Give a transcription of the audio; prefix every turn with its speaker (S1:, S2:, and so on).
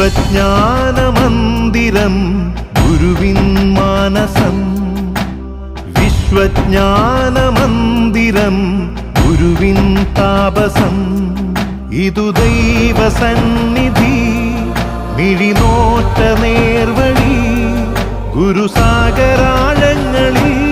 S1: വിശ്വജ്ഞാനമന്ദിരം ഗുരുവിൻ മാനസം. വിശ്വജ്ഞാനമന്ദിരം ഗുരുവിൻ താപസം. ഇതു ദൈവസന്നിധി മിഴിനോറ്റ നേർവഴി ഗുരുസാഗരാഴങ്ങളിൽ